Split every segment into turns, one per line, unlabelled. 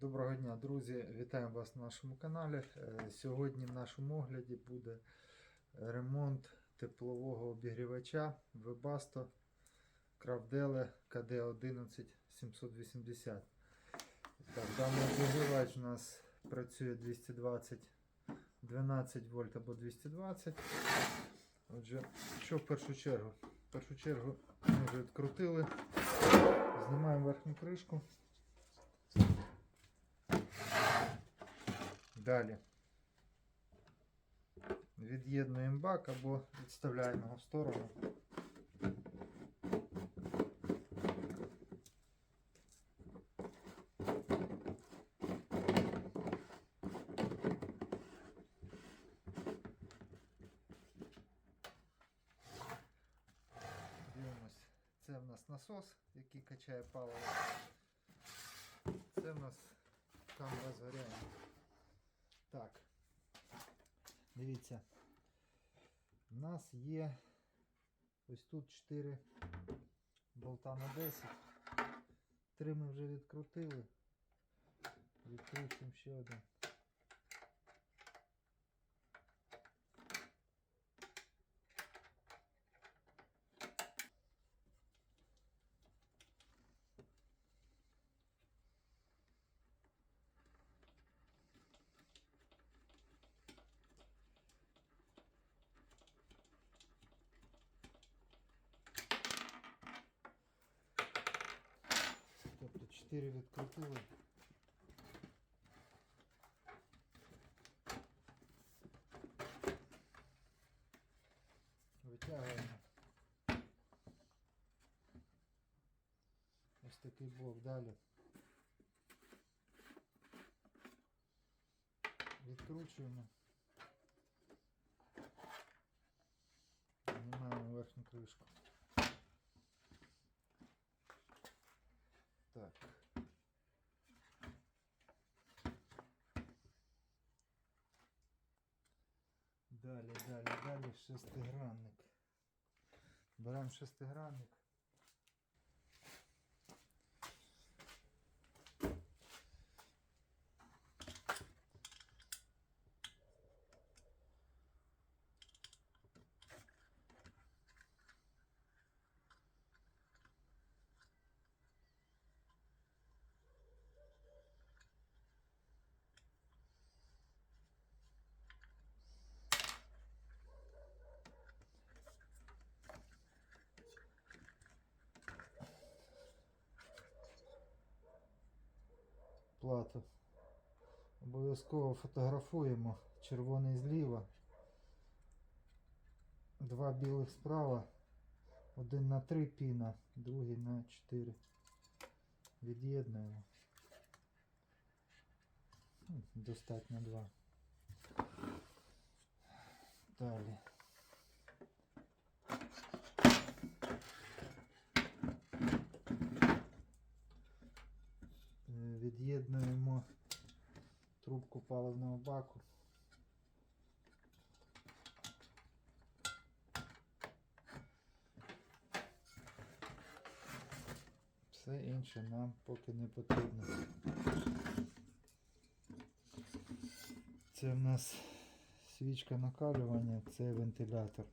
Доброго дня, друзі! Вітаємо вас на нашому каналі. Е, Сьогодні в нашому огляді буде ремонт теплового обігрівача Webasto Кравделе KD11 780. Так, даний обігрівач у нас працює 220 12 вольт або 220. Отже, що в першу чергу? В першу чергу ми вже відкрутили. Знімаємо верхню кришку. Далі. Від'єднуємо бак або відставляємо його в сторону. Дивимось. Це в нас насос, який качає паливо. Це в нас камера згоряння. Так. Дивіться. У нас є ось тут 4 болта на 10. Три ми вже відкрутили. Відкручуємо ще один. 4 відкрутили. Витягуємо. Ось такий блок далі. Відкручуємо. Знімаємо верхню кришку. Далі, далі, далі шестигранник. Беремо шестигранник. Плату. Обов'язково фотографуємо червоний зліва, два білих справа, один на три піна, другий на 4. Від'єднуємо. Ну, Достатньо два. Далі. Е, Від'єднуємо трубку паливного баку. Все інше нам поки не потрібно. Це в нас свічка накалювання, це вентилятор.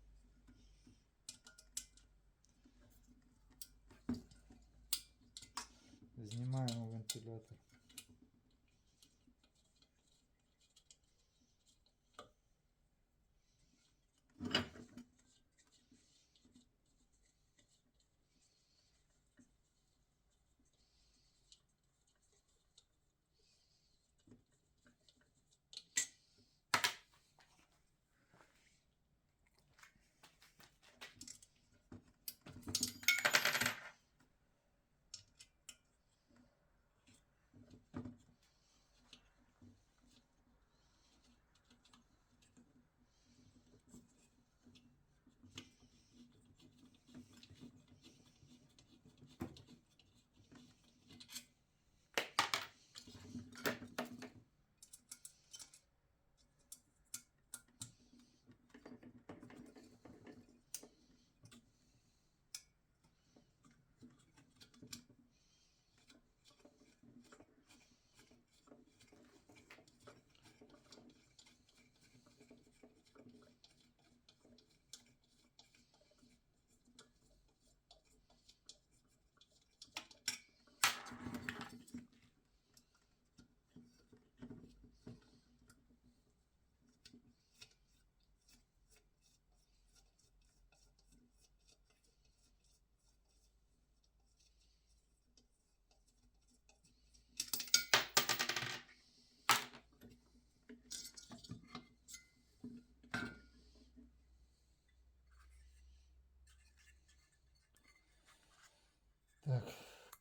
Так,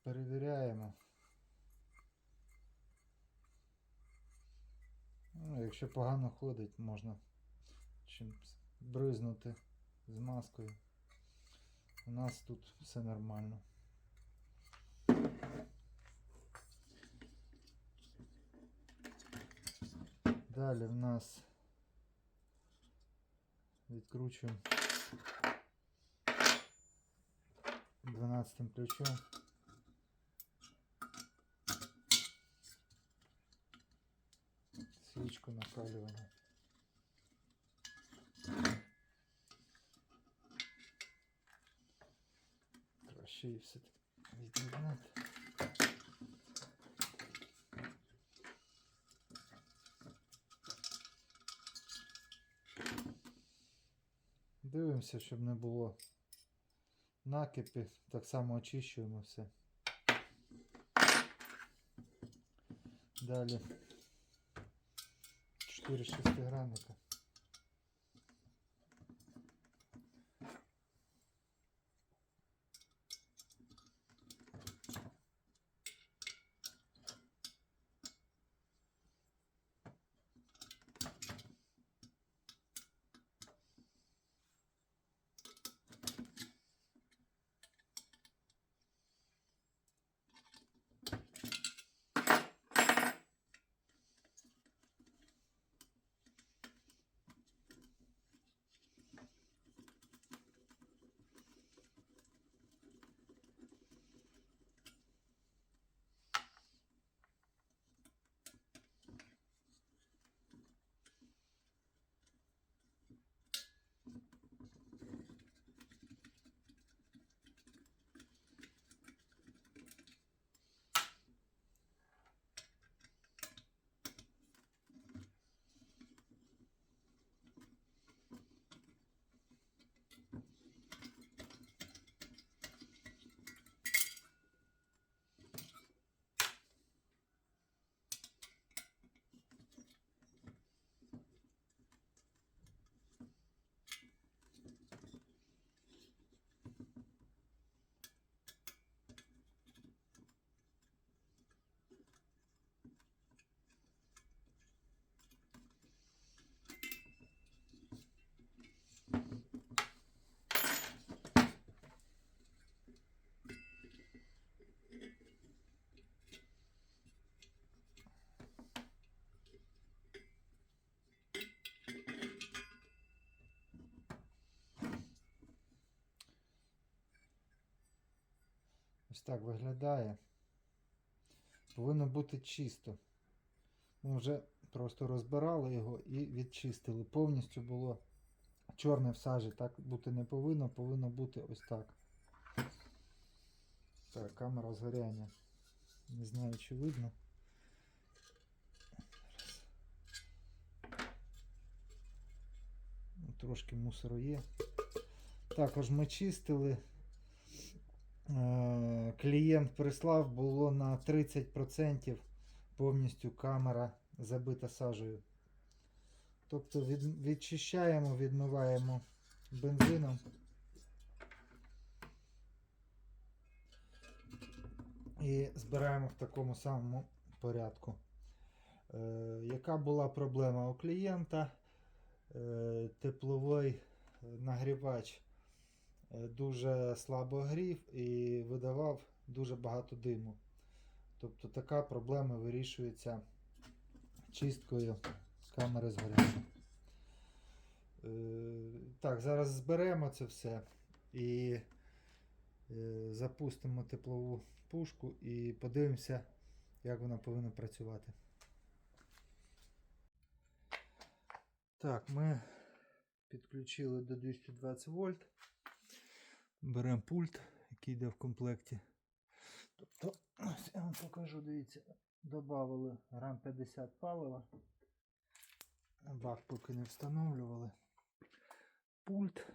перевіряємо. Ну, Якщо погано ходить, можна чимось бризнути з маскою. У нас тут все нормально. Далі в нас відкручуємо 12 ключом. Свічку накалювання. Краще її все-таки від'єднати. Дивимося, щоб не було накипи. Так само очищуємо все. Далі 4 шестигранника. Ось так виглядає. Повинно бути чисто. Ми вже просто розбирали його і відчистили. Повністю було чорне в сажі. Так бути не повинно, повинно бути ось так. Так, камера згоряння. Не знаю, чи видно. Трошки мусору є. Також ми чистили. Е, Клієнт прислав, було на 30% повністю камера забита сажею. Тобто від, відчищаємо, відмиваємо бензином. І збираємо в такому самому порядку. Е, яка була проблема у клієнта? Е, тепловий нагрівач е, дуже слабо грів і видавав дуже багато диму. Тобто така проблема вирішується чисткою камери згоряння. Е, Так, зараз зберемо це все і е, запустимо теплову пушку і подивимося, як вона повинна працювати. Так, ми підключили до 220 вольт. Беремо пульт, який йде в комплекті. Тобто, ось я вам покажу, дивіться, додали грам 50 палива. Бак поки не встановлювали. Пульт.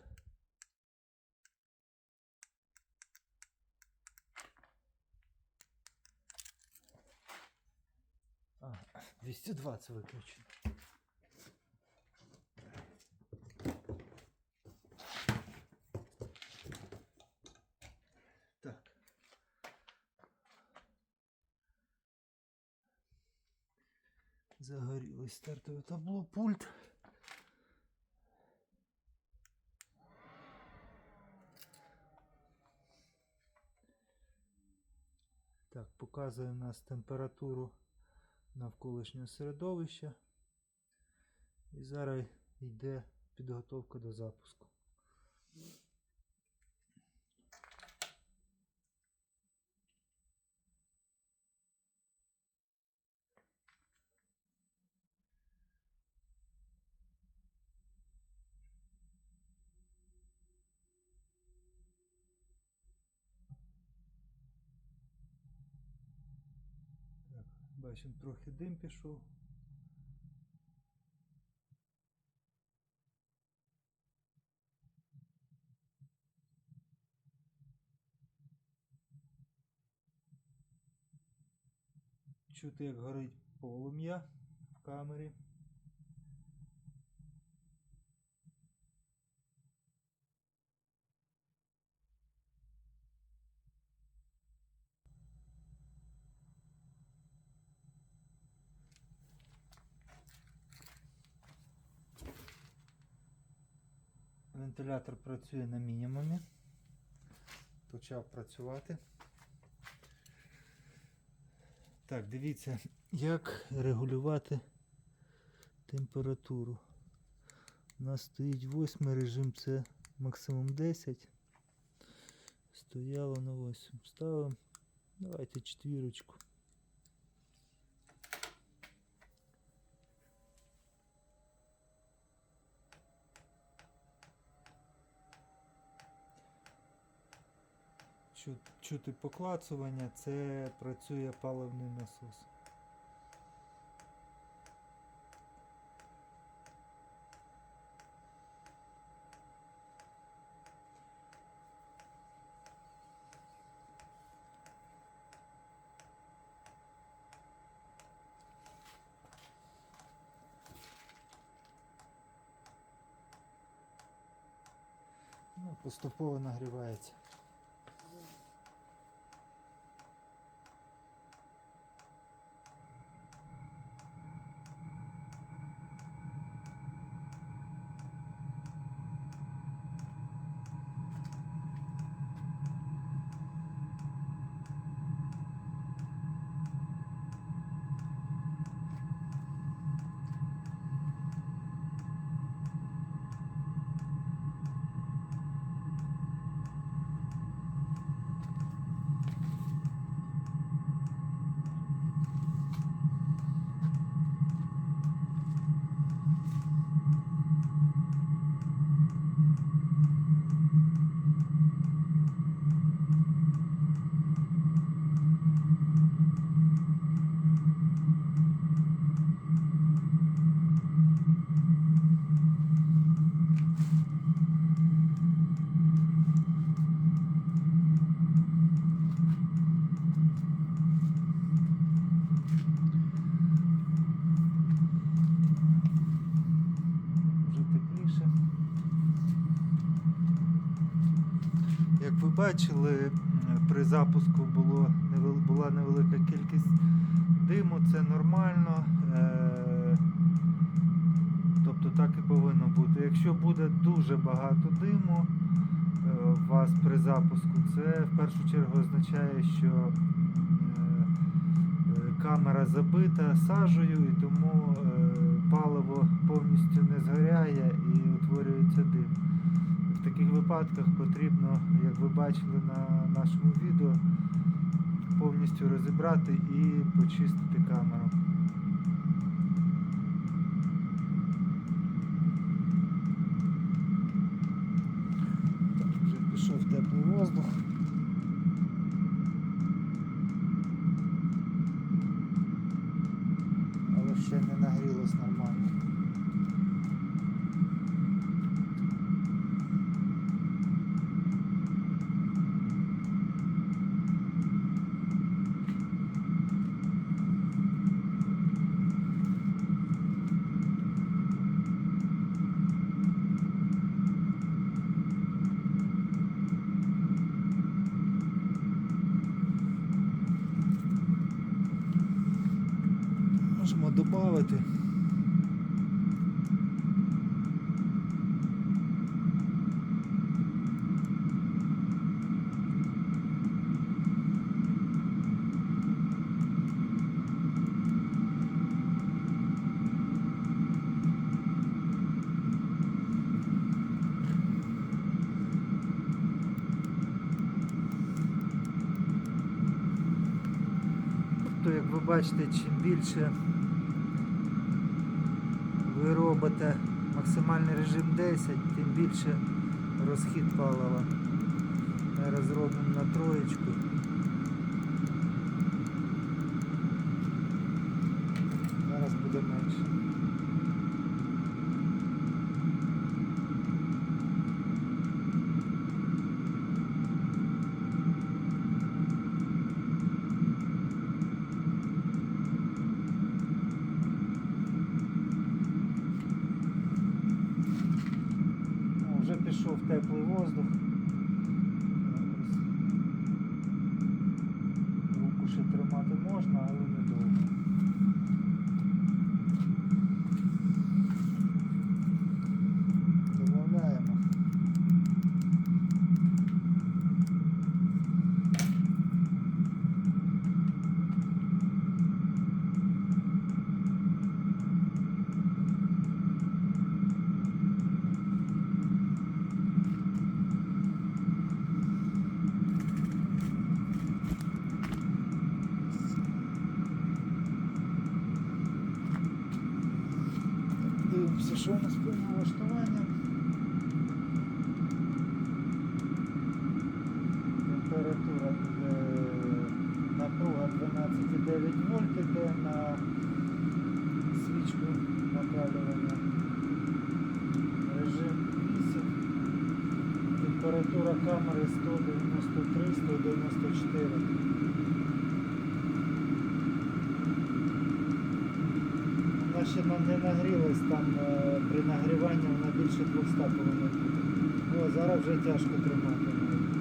А, 220 виключено. Загорілось стартове табло, пульт. Так, показує у нас температуру навколишнього середовища. І зараз йде підготовка до запуску. Так, бачимо, трохи дим пішов. Чути, як горить полум'я в камері. Вентилятор працює на мінімумі. Почав працювати. Так, дивіться, як регулювати температуру. У нас стоїть восьмий режим, це максимум 10. Стояло на 8. Ставимо. Давайте четвірочку. Чу- Чути поклацування, це працює паливний насос. Ну, поступово нагрівається. Кількість диму, це нормально. Е- тобто так і повинно бути. Якщо буде дуже багато диму е, у вас при запуску, це в першу чергу означає, що е, камера забита сажею і тому паливо повністю не згоряє і утворюється дим. В таких випадках потрібно, як ви бачили на нашому відео, повністю розібрати і почистити камеру. Так, вже пішов теплий воздух. Бачите, чим більше ви робите максимальний режим 10, тим більше розхід палива. Зараз зробимо на троєчку. Зараз буде менше. Більше 200 км. О, зараз вже тяжко тримати. навіть.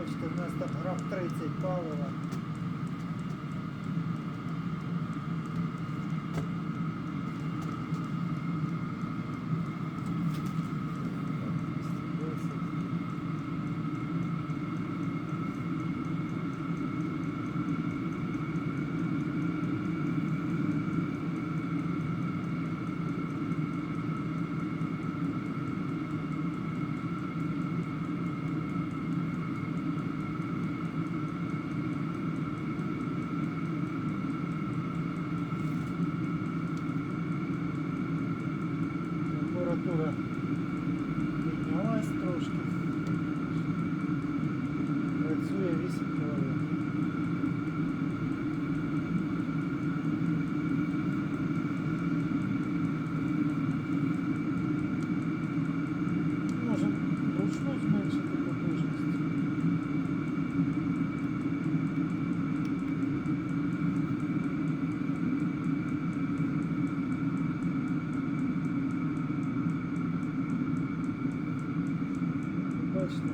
Бачите, у нас там грам 30 палива. Температура піднялась трошки. Працює 8 хвилин. Можемо вручну зменшити потужність. Бачите,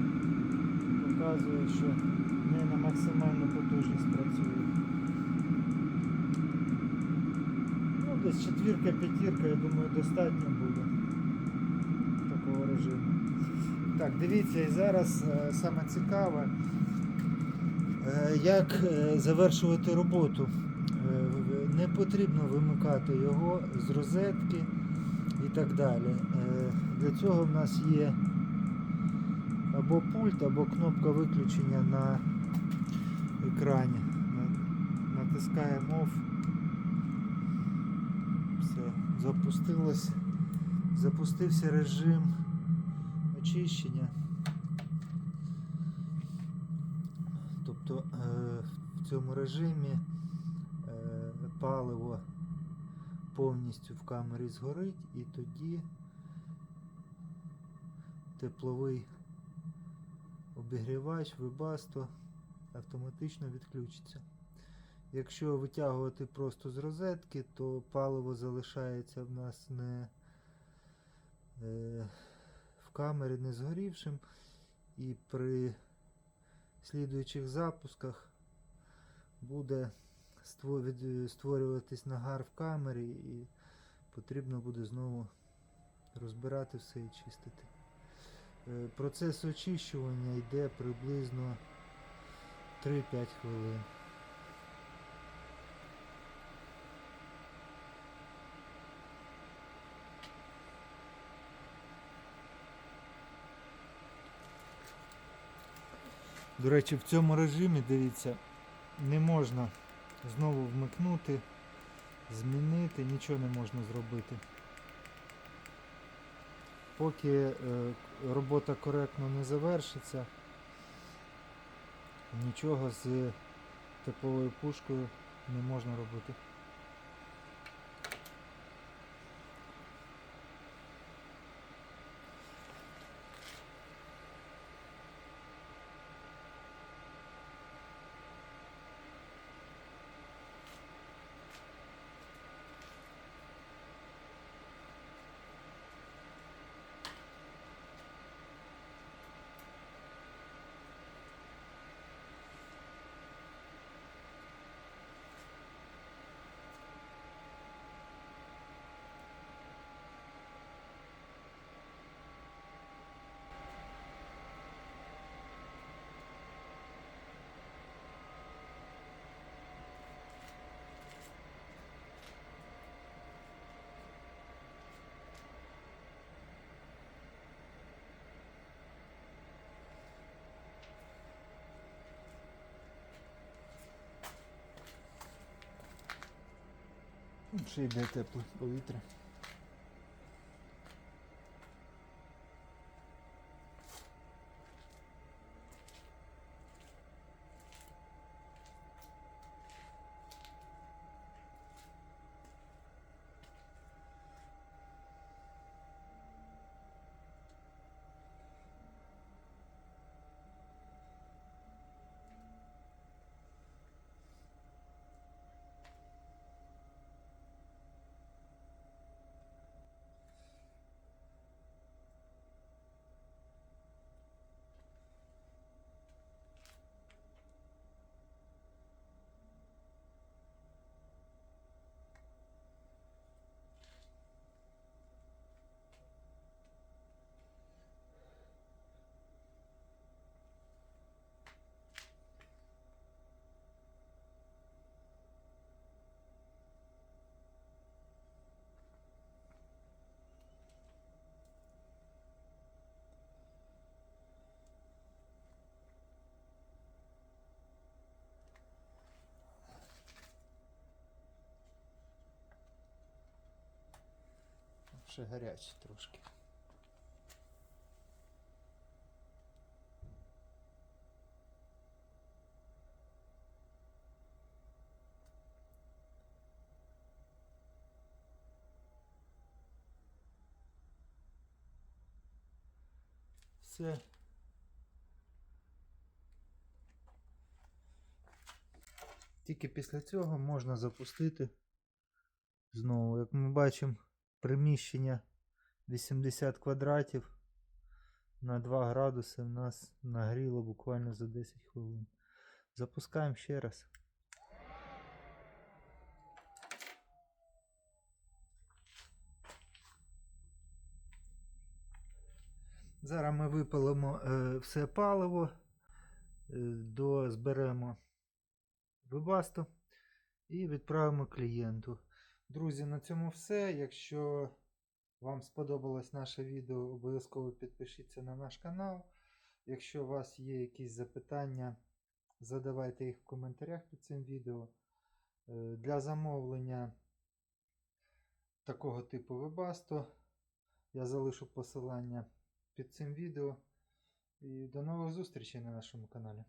показує, що не на максимальну потужність працює. Ну, десь четвірка, п'ятірка, я думаю, достатньо буде такого режиму. Так, дивіться, і зараз е, саме цікаве, е, як е, завершувати роботу. Не потрібно вимикати його з розетки і так далі. Для цього в нас є або пульт, або кнопка виключення на екрані. Натискаємо OFF. Все, запустилось. Запустився режим очищення. Тобто е, в цьому режимі е, паливо повністю в камері згорить і тоді тепловий обігрівач Webasto автоматично відключиться. Якщо витягувати просто з розетки, то паливо залишається в нас не е, в камері не згорівшим, і при слідуючих запусках буде створюватись нагар в камері і потрібно буде знову розбирати все і чистити. Е, Процес очищування йде приблизно 3-5 хвилин. До речі, в цьому режимі, дивіться, не можна знову вмикнути, змінити, нічого не можна зробити. Поки е, робота коректно не завершиться, нічого з тепловою пушкою не можна робити. Ще йде тепле повітря. Ще гаряче трошки. Все. Тільки після цього можна запустити знову, як ми бачимо, приміщення 80 квадратів на 2 градуси в нас нагріло буквально за 10 хвилин. Запускаємо ще раз. Зараз ми випалимо е, все паливо, е, до, зберемо вибасту і відправимо клієнту. Друзі, на цьому все. Якщо вам сподобалось наше відео, обов'язково підпишіться на наш канал. Якщо у вас є якісь запитання, задавайте їх в коментарях під цим відео. Е, Для замовлення такого типу Webasto я залишу посилання під цим відео. І до нових зустрічей на нашому каналі.